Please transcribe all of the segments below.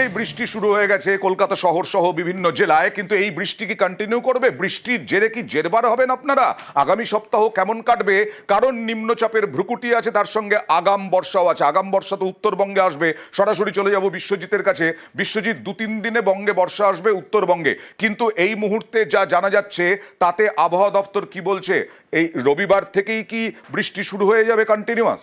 এই বৃষ্টি শুরু হয়ে গেছে, কলকাতা শহর সহ বিভিন্ন জেলায়, কিন্তু এই বৃষ্টি কি কন্টিনিউ করবে? বৃষ্টির জেরে কি জেরবার হবেন আপনারা? আগামী সপ্তাহ কেমন কাটবে? কারণ নিম্নচাপের ভ্রুকুটি আছে, তার সঙ্গে আগাম বর্ষাও আছে। আগাম বর্ষা তো উত্তরবঙ্গে আসবে। সরাসরি চলে যাব বিশ্বজিতের কাছে। বিশ্বজিৎ, দু তিন দিনে বঙ্গে বর্ষা আসবে উত্তরবঙ্গে। কিন্তু এই মুহূর্তে যা জানা যাচ্ছে, তাতে আবহাওয়া দফতর কি বলছে? এই রবিবার থেকেই কি বৃষ্টি শুরু হয়ে যাবে কন্টিনিউয়াস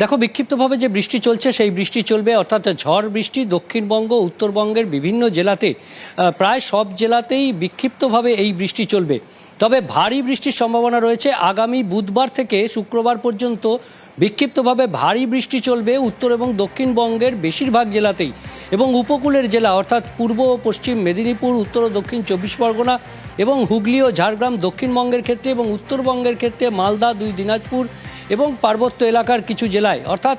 দেখো, বিক্ষিপ্তভাবে যে বৃষ্টি চলছে, সেই বৃষ্টি চলবে, অর্থাৎ ঝড় বৃষ্টি দক্ষিণবঙ্গ, উত্তরবঙ্গের বিভিন্ন জেলাতে প্রায় সব জেলাতেই বিক্ষিপ্তভাবে এই বৃষ্টি চলবে। তবে ভারী বৃষ্টির সম্ভাবনা রয়েছে। আগামী বুধবার থেকে শুক্রবার পর্যন্ত বিক্ষিপ্তভাবে ভারী বৃষ্টি চলবে উত্তর এবং দক্ষিণবঙ্গের বেশিরভাগ জেলাতেই। এবং উপকূলের জেলা, অর্থাৎ পূর্ব ও পশ্চিম মেদিনীপুর, উত্তর ও দক্ষিণ চব্বিশ পরগনা এবং হুগলি ও ঝাড়গ্রাম দক্ষিণবঙ্গের ক্ষেত্রে এবং উত্তরবঙ্গের ক্ষেত্রে মালদা, দুই দিনাজপুর এবং পার্বত্য এলাকার কিছু জেলায়। অর্থাৎ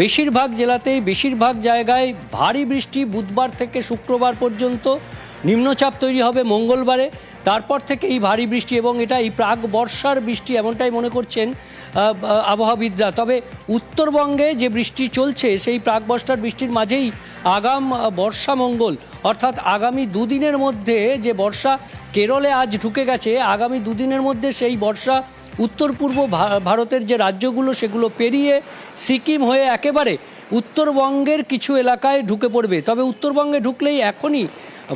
বেশিরভাগ জেলাতেই, বেশিরভাগ জায়গায় ভারী বৃষ্টি বুধবার থেকে শুক্রবার পর্যন্ত নিম্নচাপ তৈরি হবে মঙ্গলবারে। তারপর থেকে এই ভারী বৃষ্টি এবং এটা এই প্রাক বর্ষার বৃষ্টি এমনটাই মনে করছেন আবহাওয়াবিদরা। তবে উত্তরবঙ্গে যে বৃষ্টি চলছে, সেই প্রাক বর্ষার বৃষ্টির মাঝেই আগাম বর্ষা মঙ্গল। অর্থাৎ আগামী দুদিনের মধ্যে যে বর্ষা কেরলে আজ ঢুকে গেছে, আগামী দুদিনের মধ্যে সেই বর্ষা উত্তর পূর্ব ভারতের যে রাজ্যগুলো সেগুলো পেরিয়ে সিকিম হয়ে একেবারে উত্তরবঙ্গের কিছু এলাকায় ঢুকে পড়বে। তবে উত্তরবঙ্গে ঢুকলেই এখনই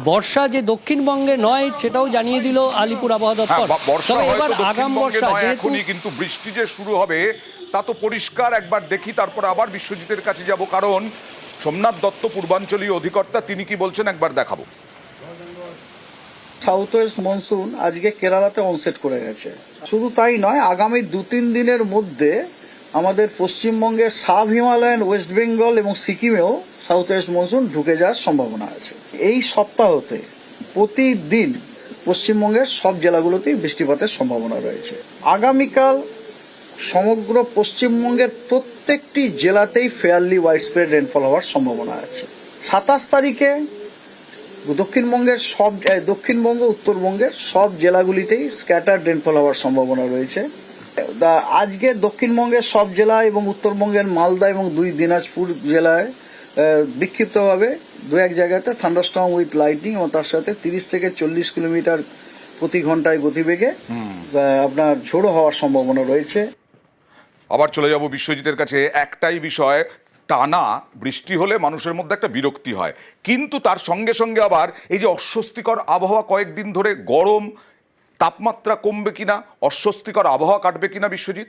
বর্ষা যে দক্ষিণবঙ্গে নয় সেটাও জানিয়ে দিল আলিপুর আবহাওয়া হ্যাঁ দপ্তর। বর্ষা তবে এবার আগাম বর্ষা যেহেতু কিন্তু বৃষ্টি যে শুরু হবে তা তো পরিষ্কার একবার দেখি তারপর আবার বিশ্বজিতের কাছে যাব কারণ সোমনাথ দত্ত পূর্বাঞ্চলীয় অধিকর্তা তিনি কি বলছেন একবার দেখাবো। সাউথ ওয়েস্ট মনসুন আজকে কেরালাতে অনসেট করে গেছে। শুধু তাই নয়, আগামী দু তিন দিনের মধ্যে আমাদের পশ্চিমবঙ্গের সাব হিমালয়ান, ওয়েস্ট বেঙ্গল এবং সিকিমেও সাউথ ওয়েস্ট মনসুন ঢুকে যাওয়ার সম্ভাবনা আছে। এই সপ্তাহতে প্রতিদিন পশ্চিমবঙ্গের সব জেলাগুলোতেই বৃষ্টিপাতের সম্ভাবনা রয়েছে। আগামীকাল সমগ্র পশ্চিমবঙ্গের প্রত্যেকটি জেলাতেই ফেয়ারলি ওয়াইড স্প্রেড রেনফল হওয়ার সম্ভাবনা আছে। সাতাশ তারিখে দক্ষিণবঙ্গের সব দক্ষিণবঙ্গ উত্তরবঙ্গের সব জেলাগুলিতেই স্ক্যাটার রেনফল হওয়ার সম্ভাবনা রয়েছে। আজকে দক্ষিণবঙ্গের সব জেলা এবং উত্তরবঙ্গের মালদা এবং দুই দিনাজপুর জেলায় বিক্ষিপ্তভাবে দু এক জায়গাতে থান্ডারস্টর্ম উইথ লাইটিং এবং তার সাথে তিরিশ থেকে চল্লিশ কিলোমিটার প্রতি ঘন্টায় গতিবেগে আপনার ঝোড়ো হওয়ার সম্ভাবনা রয়েছে। আবার চলে যাব বিশ্বজিতের কাছে। একটাই বিষয় টানা বৃষ্টি হলে মানুষের মধ্যে একটা বিরক্তি হয়। কিন্তু তার সঙ্গে সঙ্গে আবার এই যে অস্বস্তিকর আবহাওয়া কয়েকদিন ধরে গরম, তাপমাত্রা কমবে কিনা, অস্বস্তিকর আবহাওয়া কাটবে কিনা বিশ্বজিৎ?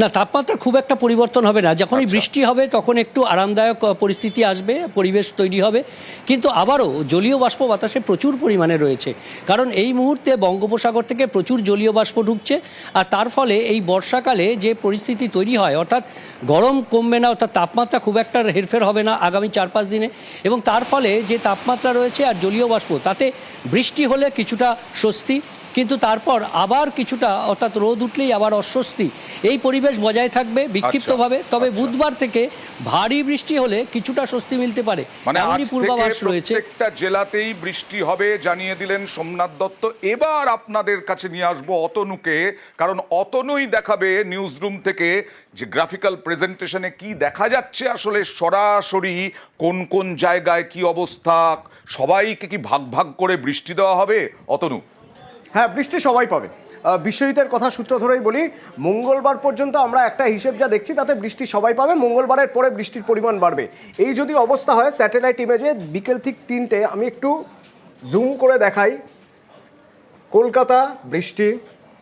না তাপমাত্রা খুব একটা পরিবর্তন হবে না। যখনই আচ্ছা। বৃষ্টি হবে তখন একটু আরামদায়ক পরিস্থিতি আসবে পরিবেশ তৈরি হবে। কিন্তু আবারও জলীয় বাষ্প বাতাসে প্রচুর পরিমাণে রয়েছে। কারণ এই মুহূর্তে বঙ্গোপসাগর থেকে প্রচুর জলীয় বাষ্প ঢুকছে আর তার ফলে এই বর্ষাকালে যে পরিস্থিতি তৈরি হয় অর্থাৎ গরম কমবে না অর্থাৎ তাপমাত্রা খুব একটা হেরফের হবে না আগামী চার পাঁচ দিনে এবং তার ফলে যে তাপমাত্রা রয়েছে আর জলীয় বাষ্প তাতে বৃষ্টি হলে কিছুটা স্বস্তি। কিন্তু তারপর আবার কিছুটা অর্থাৎ রোদ উঠলেই আবার অস্বস্তি। এই পরিবেশ বজায় থাকবে বিক্ষিপ্তভাবে তবে আচ্ছা। বুধবার থেকে ভারী বৃষ্টি হলে কিছুটা স্বস্তি মিলতে পারে। মানে এমনই পূর্বাভাস রয়েছে। প্রত্যেকটা জেলাতেই বৃষ্টি হবে জানিয়ে দিলেন সোমনাথ দত্ত। এবার আপনাদের কাছে নিয়ে আসব অতনুকে কারণ অতনুই দেখাবে নিউজ রুম থেকে যে গ্রাফিক্যাল প্রেজেন্টেশনে কি দেখা যাচ্ছে আসলে সরাসরি কোন কোন জায়গায় কি অবস্থা সবাইকে কি ভাগ ভাগ করে বৃষ্টি দেওয়া হবে? অতনু। হ্যাঁ বৃষ্টি সবাই পাবে। বিশ্বজিতের কথা সূত্র ধরেই বলি মঙ্গলবার পর্যন্ত আমরা একটা হিসেব যা দেখছি তাতে বৃষ্টি সবাই পাবে মঙ্গলবারের পরে বৃষ্টির পরিমাণ বাড়বে। এই যদি অবস্থা হয় স্যাটেলাইট ইমেজে বিকেল ঠিক তিনটে আমি একটু জুম করে দেখাই। কলকাতা বৃষ্টি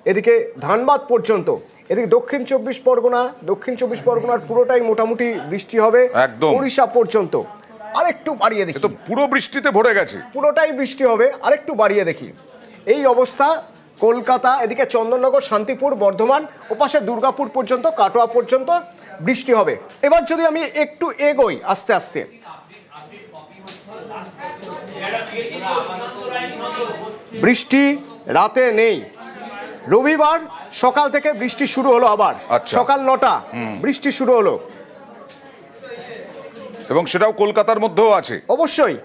এদিকে ধানবাদ পর্যন্ত এদিকে দক্ষিণ চব্বিশ পরগনা দক্ষিণ চব্বিশ পরগনার পুরোটাই মোটামুটি বৃষ্টি হবে একদম। উড়িষ্যা পর্যন্ত। আরেকটু বাড়িয়ে দেখি তো পুরো বৃষ্টিতে ভরে গেছে। পুরোটাই বৃষ্টি হবে আরেকটু বাড়িয়ে দেখি। এই অবস্থা কলকাতা এদিকে চন্দননগর শান্তিপুর বর্ধমান ওপাশে দুর্গাপুর পর্যন্ত কাটোয়া পর্যন্ত বৃষ্টি হবে। এবার যদি আমি একটু এগোই আস্তে আস্তে। বৃষ্টি রাতে নেই। রবিবার সকাল থেকে বৃষ্টি শুরু হলো আবার। আচ্ছা। সকাল নটা বৃষ্টি শুরু হলো। এবং সেটাও কলকাতার মধ্যেও আছে। অবশ্যই।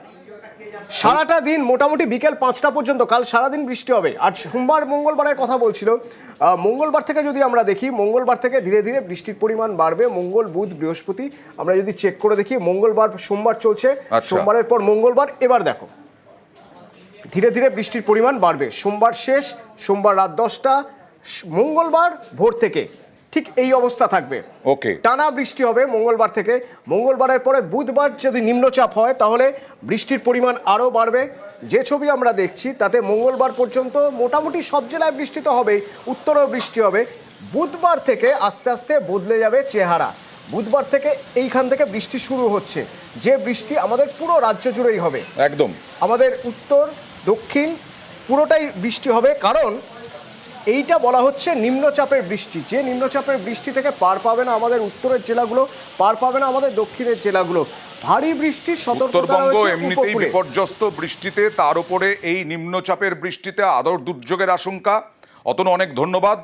সারাটা দিন মোটামুটি বিকেল পাঁচটা পর্যন্ত কাল সারাদিন বৃষ্টি হবে। আর সোমবার মঙ্গলবারের কথা বলছিল। মঙ্গলবার থেকে যদি আমরা দেখি মঙ্গলবার থেকে ধীরে ধীরে বৃষ্টির পরিমাণ বাড়বে। মঙ্গল বুধ বৃহস্পতি আমরা যদি চেক করে দেখি মঙ্গলবার সোমবার চলছে। আচ্ছা। সোমবারের পর মঙ্গলবার এবার দেখো। ধীরে ধীরে বৃষ্টির পরিমাণ বাড়বে। সোমবার শেষ সোমবার রাত দশটা মঙ্গলবার ভোর থেকে। ঠিক এই অবস্থা থাকবে। ওকে টানা বৃষ্টি হবে মঙ্গলবার থেকে। মঙ্গলবারের পরে বুধবার যদি নিম্নচাপ হয় তাহলে বৃষ্টির পরিমাণ আরও বাড়বে। যে ছবি আমরা দেখছি তাতে মঙ্গলবার পর্যন্ত মোটামুটি সব জেলায় বৃষ্টি তো হবেই উত্তরেও বৃষ্টি হবে। বুধবার থেকে আস্তে আস্তে বদলে যাবে চেহারা। বুধবার থেকে এইখান থেকে বৃষ্টি শুরু হচ্ছে। যে বৃষ্টি আমাদের পুরো রাজ্য জুড়েই হবে। একদম। আমাদের উত্তর দক্ষিণ পুরোটাই বৃষ্টি হবে। কারণ এইটা বলা হচ্ছে নিম্নচাপের বৃষ্টি। যে নিম্নচাপের বৃষ্টি থেকে পার পাবে না আমাদের উত্তরের জেলাগুলো পার পাবে না আমাদের দক্ষিণের জেলাগুলো। ভারী বৃষ্টির সতর্কতা রয়েছে এমনিতেই বিপর্যস্ত বৃষ্টিতে তার উপরে এই নিম্নচাপের বৃষ্টিতে আদর দুর্যোগের আশঙ্কা। অতন অনেক ধন্যবাদ।